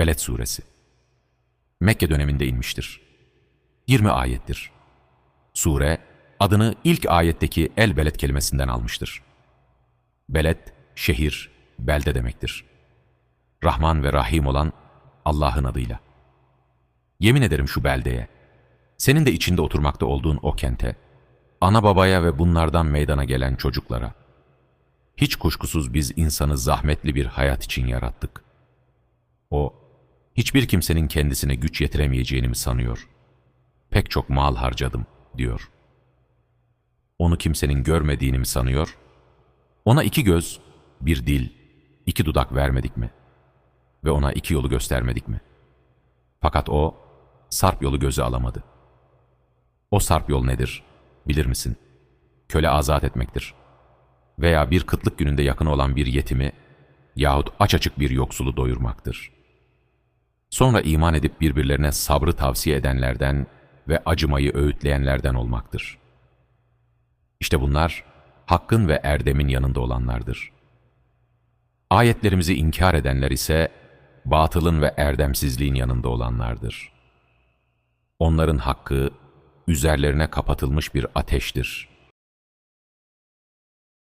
Beled Suresi Mekke döneminde inmiştir. 20 ayettir. Sure, adını ilk ayetteki el beled kelimesinden almıştır. Beled, şehir, belde demektir. Rahman ve Rahim olan Allah'ın adıyla. Yemin ederim şu beldeye, senin de içinde oturmakta olduğun o kente, ana babaya ve bunlardan meydana gelen çocuklara. Hiç kuşkusuz biz insanı zahmetli bir hayat için yarattık. Hiçbir kimsenin kendisine güç yetiremeyeceğini mi sanıyor? Pek çok mal harcadım, diyor. Onu kimsenin görmediğini mi sanıyor? Ona iki göz, bir dil, iki dudak vermedik mi? Ve ona iki yolu göstermedik mi? Fakat o, sarp yolu göze alamadı. O sarp yol nedir, bilir misin? Köle azat etmektir. Veya bir kıtlık gününde yakın olan bir yetimi yahut aç açık bir yoksulu doyurmaktır. Sonra iman edip birbirlerine sabrı tavsiye edenlerden ve acımayı öğütleyenlerden olmaktır. İşte bunlar, hakkın ve erdemin yanında olanlardır. Ayetlerimizi inkar edenler ise, batılın ve erdemsizliğin yanında olanlardır. Onların hakkı, üzerlerine kapatılmış bir ateştir.